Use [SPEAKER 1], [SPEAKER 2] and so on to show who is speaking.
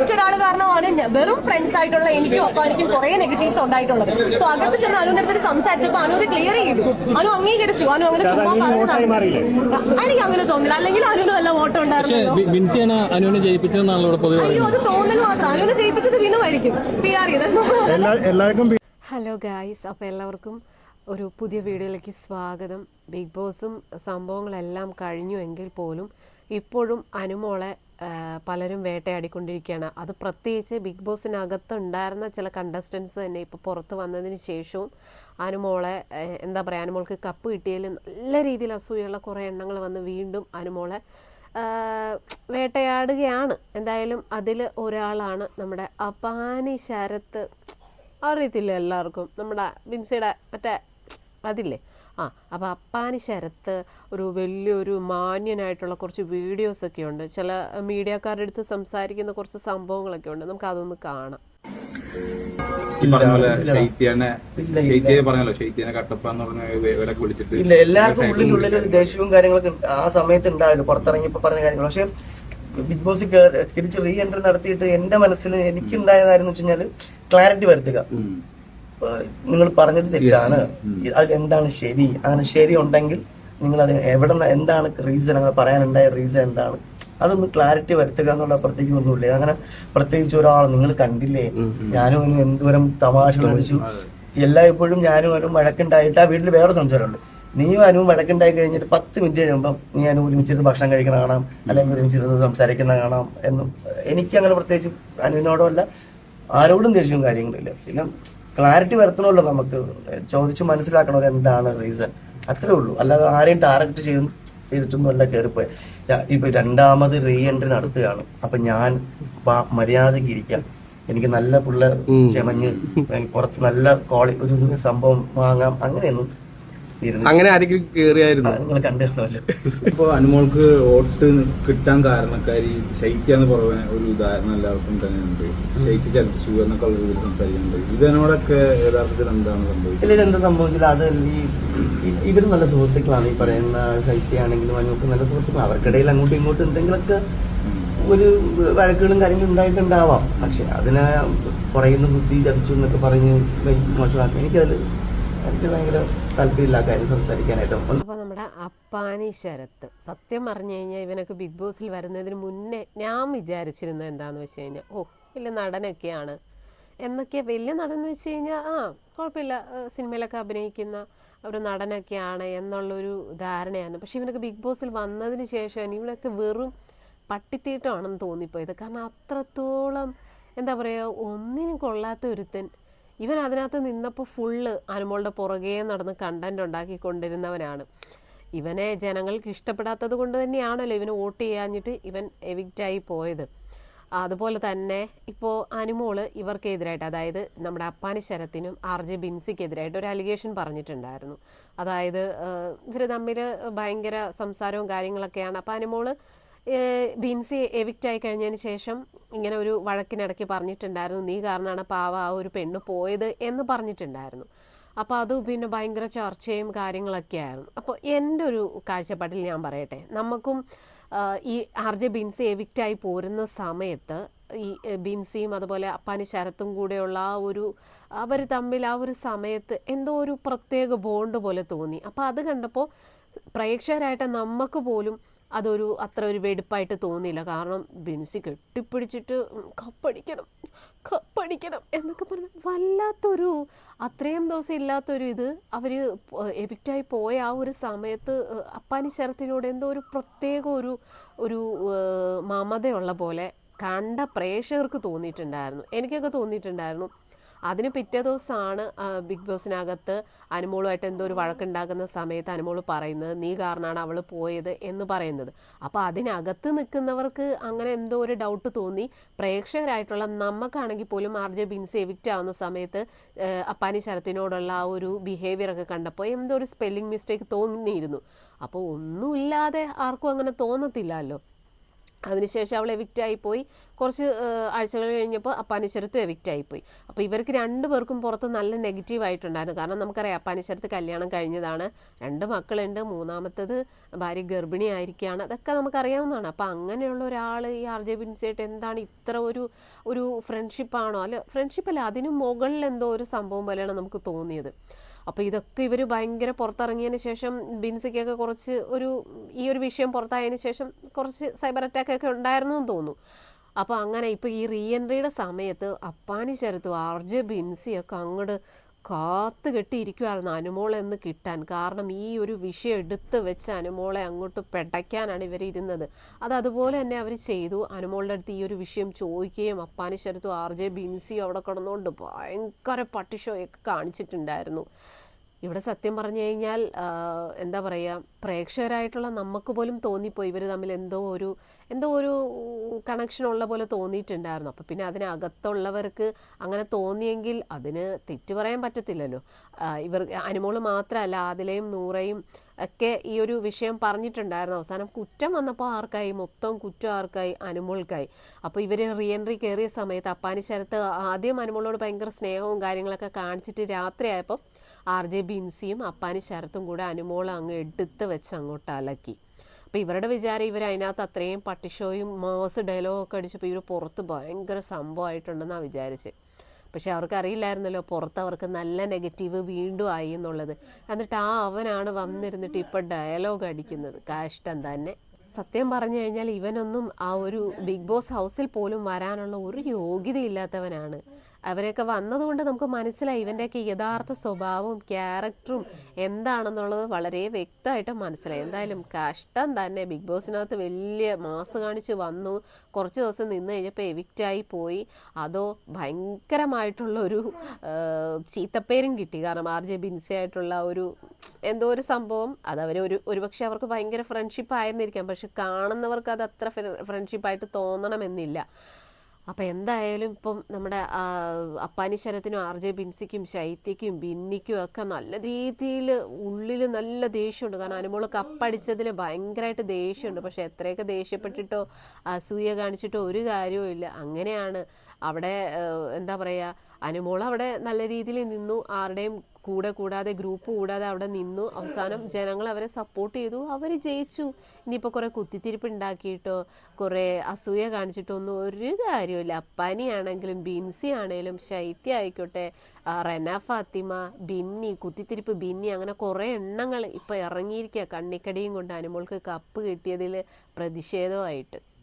[SPEAKER 1] ഒറ്റ ഒരാൾ കാരണമാണ് വെറും ഫ്രണ്ട്സ് ആയിട്ടുള്ള എനിക്കും അപ്പൊ എനിക്കും കുറെ നെഗറ്റീവ്സ് ഉണ്ടായിട്ടുള്ളത്. സോ അകത്ത് ചെന്ന് അനുവിന്റെ അടുത്ത് സംസാരിച്ചപ്പോ അനു അത് ക്ലിയർ ചെയ്തു. അനു അംഗീകരിച്ചു. അനു അങ്ങനെ ചുമ്മാ പറഞ്ഞതാണ്. എനിക്ക് അങ്ങനെ തോന്നില്ല അല്ലെങ്കിൽ അനുവിന് വല്ല വോട്ടം ഉണ്ടായിരുന്നു
[SPEAKER 2] അനുവിനെ ജയിപ്പിച്ചതെന്നാണല്ലോ
[SPEAKER 1] അയ്യോ അത് തോന്നൽ മാത്രം. അനുവിനെ ജയിപ്പിച്ചത് വിനുമായിരിക്കും പി ആർ ചെയ്ത്
[SPEAKER 3] എല്ലാവർക്കും
[SPEAKER 4] ഹലോ ഗായ്സ്. അപ്പോൾ എല്ലാവർക്കും ഒരു പുതിയ വീഡിയോയിലേക്ക് സ്വാഗതം. ബിഗ് ബോസും സംഭവങ്ങളെല്ലാം കഴിഞ്ഞു എങ്കിൽ പോലും ഇപ്പോഴും അനുമോളെ പലരും വേട്ടയാടിക്കൊണ്ടിരിക്കുകയാണ്. അത് പ്രത്യേകിച്ച് ബിഗ് ബോസിനകത്ത് ഉണ്ടായിരുന്ന ചില കണ്ടസ്റ്റൻസ് തന്നെ ഇപ്പോൾ പുറത്ത് വന്നതിന് ശേഷവും അനുമോളെ എന്താ പറയുക അനുമോൾക്ക് കപ്പ് കിട്ടിയതിൽ നല്ല രീതിയിൽ അസൂയുള്ള കുറേ എണ്ണങ്ങൾ വന്ന് വീണ്ടും അനുമോളെ വേട്ടയാടുകയാണ്. എന്തായാലും അതിൽ ഒരാളാണ് നമ്മുടെ അപാനി ശരത്ത്. അറിയത്തില്ല എല്ലാവർക്കും. നമ്മുടെ ബിൻസിയുടെ മറ്റേ അതില്ലേ? ആ അപ്പോൾ അപ്പാനി ശരത്ത് ഒരു വലിയൊരു മാന്യനായിട്ടുള്ള കുറച്ച് വീഡിയോസൊക്കെ ഉണ്ട്. ചില മീഡിയക്കാരുടെ അടുത്ത് സംസാരിക്കുന്ന കുറച്ച് സംഭവങ്ങളൊക്കെ ഉണ്ട്. നമുക്ക് അതൊന്ന് കാണാം.
[SPEAKER 5] ഈ പറഞ്ഞ പോലെ ശൈത്യാനെ ശൈത്യെ പറഞ്ഞല്ലോ ശൈത്യാനെ കട്ടപ്പ എന്ന് പറഞ്ഞ ഇവരൊക്കെ വിളിച്ചിട്ട്
[SPEAKER 6] ഇല്ല എല്ലാവർക്കും ഉള്ളിൽ ഉള്ളിൽ ഒരു ദേഷ്യവും കാര്യങ്ങളൊക്കെ ആ സമയത്ത് ഉണ്ടായിരുന്നു പുറത്തിറങ്ങിയപ്പോ പറഞ്ഞ കാര്യങ്ങൾ. പക്ഷെ ബിഗ് ബോസ് തിരിച്ച് റീ എൻട്രി നടത്തിയിട്ട് എന്റെ മനസ്സിൽ എനിക്കുണ്ടായ കാര്യം എന്ന് വെച്ച് ക്ലാരിറ്റി വരുത്തുക നിങ്ങൾ പറഞ്ഞത് തെറ്റാണ്. അതിൽ എന്താണ് ശരി? അങ്ങനെ ശരി ഉണ്ടെങ്കിൽ നിങ്ങൾ അത് എവിടെ നിന്ന് എന്താണ് റീസൺ അങ്ങനെ പറയാനുണ്ടായ റീസൺ എന്താണ്? അതൊന്ന് ക്ലാരിറ്റി വരുത്തുക എന്നുള്ള പ്രത്യേകിച്ച് ഒന്നുമില്ല. അങ്ങനെ പ്രത്യേകിച്ച് ഒരാൾ നിങ്ങൾ കണ്ടില്ലേ? ഞാനും ഇന്ന് എന്തോരം തമാശ വിളിച്ചു എല്ലാ ഇപ്പോഴും ഞാനും അവനും വഴക്കുണ്ടായിട്ട് ആ വീട്ടിൽ വേറെ സംസാരമുണ്ട്. നീയും അനുവും വഴക്കുണ്ടായി കഴിഞ്ഞിട്ട് പത്ത് മിനിറ്റ് കഴിയുമ്പോൾ നീ അനു ഒരുമിച്ചിരുന്ന് ഭക്ഷണം കഴിക്കണ കാണാം അല്ലെങ്കിൽ ഒരുമിച്ചിരുന്ന് സംസാരിക്കുന്ന കാണാം എന്നും. എനിക്ക് അങ്ങനെ പ്രത്യേകിച്ച് അനുവിനോടല്ല ആരോടും ദേഷ്യവും കാര്യങ്ങളില്ല പിന്നെ ക്ലാരിറ്റി വരുത്തണമല്ലോ നമുക്ക്. ചോദിച്ചു മനസ്സിലാക്കണമല്ലോ എന്താണ് റീസൺ അത്രേ ഉള്ളൂ. അല്ലാതെ ആരെയും ടാർഗറ്റ് ചെയ്ത് ചെയ്തിട്ടൊന്നും അല്ല കയറിപ്പോയി ഇപ്പൊ രണ്ടാമത് റീ എൻട്രി നടത്തുകയാണ്. അപ്പൊ ഞാൻ മര്യാദയ്ക്ക് ഇരിക്കാം. എനിക്ക് നല്ല പിള്ളേർ ചെമഞ്ഞ് പുറത്ത് നല്ല ക്വാളി ഒരു സംഭവം വാങ്ങാം. അങ്ങനെയൊന്നും
[SPEAKER 5] അങ്ങനെ ആരെങ്കിലും കേറിയായിരുന്നു?
[SPEAKER 6] നിങ്ങൾ
[SPEAKER 5] ഇപ്പൊ അനുമോൾക്ക് വോട്ട് കിട്ടാൻ കാരണക്കാരി എന്ന് പറയുന്ന ഒരു ഉദാഹരണം എല്ലാവർക്കും തന്നെ ഉണ്ട് ശൈത്യ ചതിച്ചു എന്നൊക്കെ ഉള്ള രീതിയിൽ സംസാരിക്കുന്നുണ്ട്. ഇതിനോടൊക്കെ യഥാർത്ഥത്തിൽ എന്താണ് സംഭവിച്ചത്?
[SPEAKER 6] ഇതിൽ എന്താ സംഭവിച്ചത്? അത് ഈ ഇവർ നല്ല സുഹൃത്തുക്കളാണ് ഈ പറയുന്ന ശൈത്യാണെങ്കിലും അനുമോൾക്ക് നല്ല സുഹൃത്തുക്കളാണ്. അവർക്കിടയിൽ അങ്ങോട്ടും ഇങ്ങോട്ടും എന്തെങ്കിലുമൊക്കെ ഒരു വഴക്കുകളും കാര്യങ്ങളും ഉണ്ടായിട്ടുണ്ടാവാം. പക്ഷെ അതിനെ പറയുന്ന ബുദ്ധി ചതിച്ചു എന്നൊക്കെ പറഞ്ഞ് മോശമാക്കി. എനിക്കതിൽ എനിക്ക് ഭയങ്കര താല്പര്യമില്ല കാര്യം സംസാരിക്കാനായിട്ട്.
[SPEAKER 4] അപ്പോൾ നമ്മുടെ അപ്പാനി ശരത്ത് സത്യം പറഞ്ഞു കഴിഞ്ഞാൽ ഇവനൊക്കെ ബിഗ് ബോസിൽ വരുന്നതിന് മുന്നേ ഞാൻ വിചാരിച്ചിരുന്നത് എന്താണെന്ന് വെച്ച് കഴിഞ്ഞാൽ ഓ വലിയ നടനൊക്കെയാണ്. എന്നൊക്കെ വലിയ നടൻ എന്ന് വെച്ച് കഴിഞ്ഞാൽ ആ കുഴപ്പമില്ല സിനിമയിലൊക്കെ അഭിനയിക്കുന്ന ഒരു നടനൊക്കെയാണ് എന്നുള്ളൊരു ധാരണയാണ്. പക്ഷെ ഇവനൊക്കെ ബിഗ് ബോസിൽ വന്നതിന് ശേഷം ഇവനൊക്കെ വെറും പട്ടിത്തീട്ടമാണെന്ന് തോന്നിപ്പോയത്. കാരണം അത്രത്തോളം എന്താ പറയുക ഒന്നിനും കൊള്ളാത്ത ഒരുത്തൻ ഇവൻ അതിനകത്ത് നിന്നപ്പോൾ ഫുള്ള് അനുമോളുടെ പുറകെ നടന്ന് കണ്ടന്റ് ഉണ്ടാക്കിക്കൊണ്ടിരുന്നവനാണ്. ഇവനെ ജനങ്ങൾക്ക് ഇഷ്ടപ്പെടാത്തത് കൊണ്ട് തന്നെയാണല്ലോ ഇവന് വോട്ട് ചെയ്യാഞ്ഞിട്ട് ഇവൻ എവിക്റ്റായി പോയത്. അതുപോലെ തന്നെ ഇപ്പോൾ അനുമോൾ ഇവർക്കെതിരായിട്ട് അതായത് നമ്മുടെ അപ്പാനി ശരത്തിനും ആർ ജെ ബിൻസിക്കെതിരായിട്ട് ഒരു അലിഗേഷൻ പറഞ്ഞിട്ടുണ്ടായിരുന്നു. അതായത് ഇവർ തമ്മിൽ ഭയങ്കര സംസാരവും കാര്യങ്ങളൊക്കെയാണ്. അപ്പോൾ അനുമോൾ ബിൻസി എവിക്റ്റ് ആയി കഴിഞ്ഞതിന് ശേഷം ഇങ്ങനെ ഒരു വഴക്കിനിടയ്ക്ക് പറഞ്ഞിട്ടുണ്ടായിരുന്നു നീ കാരണമാണ് പാവ ആ ഒരു പെണ്ണ് പോയത് എന്ന് പറഞ്ഞിട്ടുണ്ടായിരുന്നു. അപ്പോൾ അത് പിന്നെ ഭയങ്കര ചർച്ചയും കാര്യങ്ങളൊക്കെ ആയിരുന്നു. അപ്പോൾ എന്റെ ഒരു കാഴ്ചപ്പാടിൽ ഞാൻ പറയട്ടെ നമുക്കും ഈ ആർ ജെ ബിൻസി എവിക്റ്റായി പോരുന്ന സമയത്ത് ഈ ബിൻസിയും അതുപോലെ അപ്പാനി ശരത്തും കൂടെയുള്ള ആ ഒരു അവർ തമ്മിൽ ആ ഒരു സമയത്ത് എന്തോ ഒരു പ്രത്യേക ബോണ്ട് പോലെ തോന്നി. അപ്പോൾ അത് കണ്ടപ്പോൾ പ്രേക്ഷകരായിട്ട് നമുക്ക് പോലും അതൊരു അത്ര ഒരു വെടുപ്പായിട്ട് തോന്നിയില്ല. കാരണം ബിൻസി കെട്ടിപ്പിടിച്ചിട്ട് കപ്പടിക്കണം കപ്പടിക്കണം എന്നൊക്കെ പറഞ്ഞ് വല്ലാത്തൊരു അത്രയും ദിവസം ഇല്ലാത്തൊരു ഇത് അവർ എവിക്റ്റായി പോയ ആ ഒരു സമയത്ത് അപ്പാനി ശരത്തിനോട് എന്തോ ഒരു പ്രത്യേക ഒരു ഒരു മമതയുള്ള പോലെ കണ്ട പ്രേക്ഷകർക്ക് തോന്നിയിട്ടുണ്ടായിരുന്നു. എനിക്കൊക്കെ തോന്നിയിട്ടുണ്ടായിരുന്നു. അതിന് പിറ്റേ ദിവസമാണ് ബിഗ് ബോസിനകത്ത് അനുമോളുമായിട്ട് എന്തോ ഒരു വഴക്കുണ്ടാക്കുന്ന സമയത്ത് അനുമോൾ പറയുന്നത് നീ കാരണമാണ് അവൾ പോയത് എന്ന് പറയുന്നത്. അപ്പോൾ അതിനകത്ത് നിൽക്കുന്നവർക്ക് അങ്ങനെ എന്തോ ഒരു ഡൗട്ട് തോന്നി. പ്രേക്ഷകരായിട്ടുള്ള നമുക്കാണെങ്കിൽ പോലും ആർ ജെ ബിൻസ് എവിക്റ്റ് ആവുന്ന സമയത്ത് അപ്പാനി ശരത്തിനോടുള്ള ആ ഒരു ബിഹേവിയർ ഒക്കെ കണ്ടപ്പോൾ എന്തോ ഒരു സ്പെല്ലിംഗ് മിസ്റ്റേക്ക് തോന്നിയിരുന്നു. അപ്പോൾ ഒന്നുമില്ലാതെ ആർക്കും അങ്ങനെ തോന്നത്തില്ലല്ലോ. അതിനുശേഷം അവൾ എവിക്റ്റായി പോയി. കുറച്ച് ആഴ്ചകൾ കഴിഞ്ഞപ്പോൾ അപ്പാനിശ്വരത്ത് എവിക്റ്റ് ആയിപ്പോയി. അപ്പോൾ ഇവർക്ക് രണ്ട് പേർക്കും പുറത്ത് നല്ല നെഗറ്റീവ് ആയിട്ടുണ്ടായിരുന്നു. കാരണം നമുക്കറിയാം അപ്പാനിശ്വരത്ത് കല്യാണം കഴിഞ്ഞതാണ്. രണ്ട് മക്കളുണ്ട്. മൂന്നാമത്തത് ഭാര്യ ഗർഭിണി ആയിരിക്കുകയാണ്. അതൊക്കെ നമുക്കറിയാവുന്നതാണ്. അപ്പോൾ അങ്ങനെയുള്ള ഒരാൾ ഈ ആർ ജെ ബിൻസിയായിട്ട് എന്താണ് ഇത്ര ഒരു ഒരു ഫ്രണ്ട്ഷിപ്പാണോ? അല്ല ഫ്രണ്ട്ഷിപ്പല്ല അതിന് മുകളിൽ എന്തോ ഒരു സംഭവം പോലെയാണ് നമുക്ക് തോന്നിയത്. അപ്പോൾ ഇതൊക്കെ ഇവർ ഭയങ്കര പുറത്തിറങ്ങിയതിന് ശേഷം ബിൻസിക്കൊക്കെ കുറച്ച് ഒരു ഈ ഒരു വിഷയം പുറത്തായതിനു ശേഷം കുറച്ച് സൈബർ അറ്റാക്കൊക്കെ ഉണ്ടായിരുന്നു എന്ന് തോന്നുന്നു. അപ്പോൾ അങ്ങനെ ഇപ്പോൾ ഈ റീ എൻട്രിയുടെ സമയത്ത് അപ്പാനി ശരത്തും ആർ ജെ ബിൻസിയൊക്കെ അങ്ങോട്ട് കാത്ത് കെട്ടിയിരിക്കുമായിരുന്നു അനുമോളെ എന്ന് കിട്ടാൻ. കാരണം ഈ ഒരു വിഷയം എടുത്ത് വെച്ച് അനുമോളെ അങ്ങോട്ട് പെടയ്ക്കാനാണ് ഇവർ ഇരുന്നത്. അത് അതുപോലെ തന്നെ അവർ ചെയ്തു. അനുമോളുടെ അടുത്ത് ഈ ഒരു വിഷയം ചോദിക്കുകയും അപ്പാനി ശരത്തും ആർ ജെ ബിൻസിയും അവിടെ കിടന്നുകൊണ്ട് ഭയങ്കര പട്ടിഷോയൊക്കെ കാണിച്ചിട്ടുണ്ടായിരുന്നു. ഇവിടെ സത്യം പറഞ്ഞു കഴിഞ്ഞാൽ എന്താ പറയുക പ്രേക്ഷകരായിട്ടുള്ള നമുക്ക് പോലും തോന്നിപ്പോയി. ഇവർ തമ്മിൽ എന്തോ ഒരു എന്തോ ഒരു കണക്ഷൻ ഉള്ള പോലെ തോന്നിയിട്ടുണ്ടായിരുന്നു. അപ്പോൾ പിന്നെ അതിനകത്തുള്ളവർക്ക് അങ്ങനെ തോന്നിയെങ്കിൽ അതിന് തെറ്റ് പറയാൻ പറ്റത്തില്ലല്ലോ. ഇവർ അനുമോൾ മാത്രമല്ല ആദിലയും നൂറയും ഒക്കെ ഈ ഒരു വിഷയം പറഞ്ഞിട്ടുണ്ടായിരുന്നു. അവസാനം കുറ്റം വന്നപ്പോൾ ആർക്കായി? മൊത്തം കുറ്റം ആർക്കായി? അനുമോൾക്കായി. അപ്പോൾ ഇവർ റീഎൻട്രി കയറിയ സമയത്ത് അപ്പാനി ശരത്ത് ആദ്യം അനുമോളോട് ഭയങ്കര സ്നേഹവും കാര്യങ്ങളൊക്കെ കാണിച്ചിട്ട് രാത്രിയായപ്പോൾ ആർ ജെ ബിൻസിയും അപ്പാനി ശരത്തും കൂടെ അനുമോളെ അങ്ങ് എടുത്ത് വെച്ച് അങ്ങോട്ട് അലക്കി. അപ്പോൾ ഇവരുടെ വിചാരം ഇവർ അതിനകത്ത് അത്രയും പട്ടിഷോയും മാസ് ഡയലോഗും ഒക്കെ അടിച്ചപ്പോൾ ഇവർ പുറത്ത് ഭയങ്കര സംഭവമായിട്ടുണ്ടെന്നാണ് വിചാരിച്ചത് പക്ഷെ അവർക്ക് അറിയില്ലായിരുന്നല്ലോ പുറത്ത് അവർക്ക് നല്ല നെഗറ്റീവ് വീണ്ടും ആയി എന്നുള്ളത്. എന്നിട്ട് ആ അവനാണ് വന്നിരുന്നിട്ട് ഇപ്പം ഡയലോഗ് അടിക്കുന്നത്. കാഷ്ടം തന്നെ. സത്യം പറഞ്ഞു കഴിഞ്ഞാൽ ഇവനൊന്നും ആ ഒരു ബിഗ് ബോസ് ഹൗസിൽ പോലും വരാനുള്ള ഒരു യോഗ്യതയില്ലാത്തവനാണ്. അവരൊക്കെ വന്നതുകൊണ്ട് നമുക്ക് മനസ്സിലായി. ഇവന്റെയൊക്കെ യഥാർത്ഥ സ്വഭാവവും ക്യാരക്ടറും എന്താണെന്നുള്ളത് വളരെ വ്യക്തമായിട്ട് മനസ്സിലായി. എന്തായാലും കഷ്ടം തന്നെ. ബിഗ് ബോസിനകത്ത് വലിയ മാസ് കാണിച്ച് വന്നു. കുറച്ച് ദിവസം നിന്ന് കഴിഞ്ഞപ്പോൾ എവിക്റ്റായി പോയി. അതോ ഭയങ്കരമായിട്ടുള്ള ഒരു ആ, ചീത്തപ്പേരും കിട്ടി. കാരണം ആർ ജെ ബിൻസിയായിട്ടുള്ള ഒരു എന്തോ ഒരു സംഭവം. അത് അവർ ഒരു ഒരുപക്ഷെ അവർക്ക് ഭയങ്കര ഫ്രണ്ട്ഷിപ്പ് ആയിരുന്നിരിക്കാം. പക്ഷെ കാണുന്നവർക്ക് അത് അത്ര ഫ്രണ്ട്ഷിപ്പായിട്ട് തോന്നണമെന്നില്ല. അപ്പം എന്തായാലും ഇപ്പം നമ്മുടെ ആ, അപ്പാനി ശരത്തിനും ആർ ജെ ബിൻസിക്കും ശൈത്യക്കും ബിന്നിക്കും ഒക്കെ നല്ല രീതിയിൽ ഉള്ളിൽ നല്ല ദേഷ്യമുണ്ട്. കാരണം അനുമോൾ കപ്പടിച്ചതിൽ ഭയങ്കരമായിട്ട് ദേഷ്യമുണ്ട്. പക്ഷെ എത്രയൊക്കെ ദേഷ്യപ്പെട്ടിട്ടോ അസൂയ കാണിച്ചിട്ടോ ഒരു കാര്യവും ഇല്ല. അങ്ങനെയാണ് അവിടെ എന്താ പറയുക അനുമോൾ അവിടെ നല്ല രീതിയിൽ നിന്നു. ആരുടെയും കൂടെ കൂടാതെ ഗ്രൂപ്പ് കൂടാതെ അവിടെ നിന്നു. അവസാനം ജനങ്ങൾ അവരെ സപ്പോർട്ട് ചെയ്തു. അവർ ജയിച്ചു. ഇനിയിപ്പോൾ കുറേ കുത്തിത്തിരിപ്പ് ഉണ്ടാക്കിയിട്ടോ കുറേ അസൂയ കാണിച്ചിട്ടോ ഒന്നും ഒരു കാര്യമില്ല അപ്പാനിയാണെങ്കിലും ബിൻസി ആണെങ്കിലും ശൈത്യ ആയിക്കോട്ടെ റെന ഫാത്തിമ ബിന്നി കുത്തിത്തിരിപ്പ് ബിന്നി അങ്ങനെ കുറേ എണ്ണങ്ങൾ ഇപ്പോൾ ഇറങ്ങിയിരിക്കുക കണ്ണിക്കടിയും കൊണ്ട് അനുമോൾക്ക് കപ്പ് കിട്ടിയതിൽ പ്രതിഷേധമായിട്ട്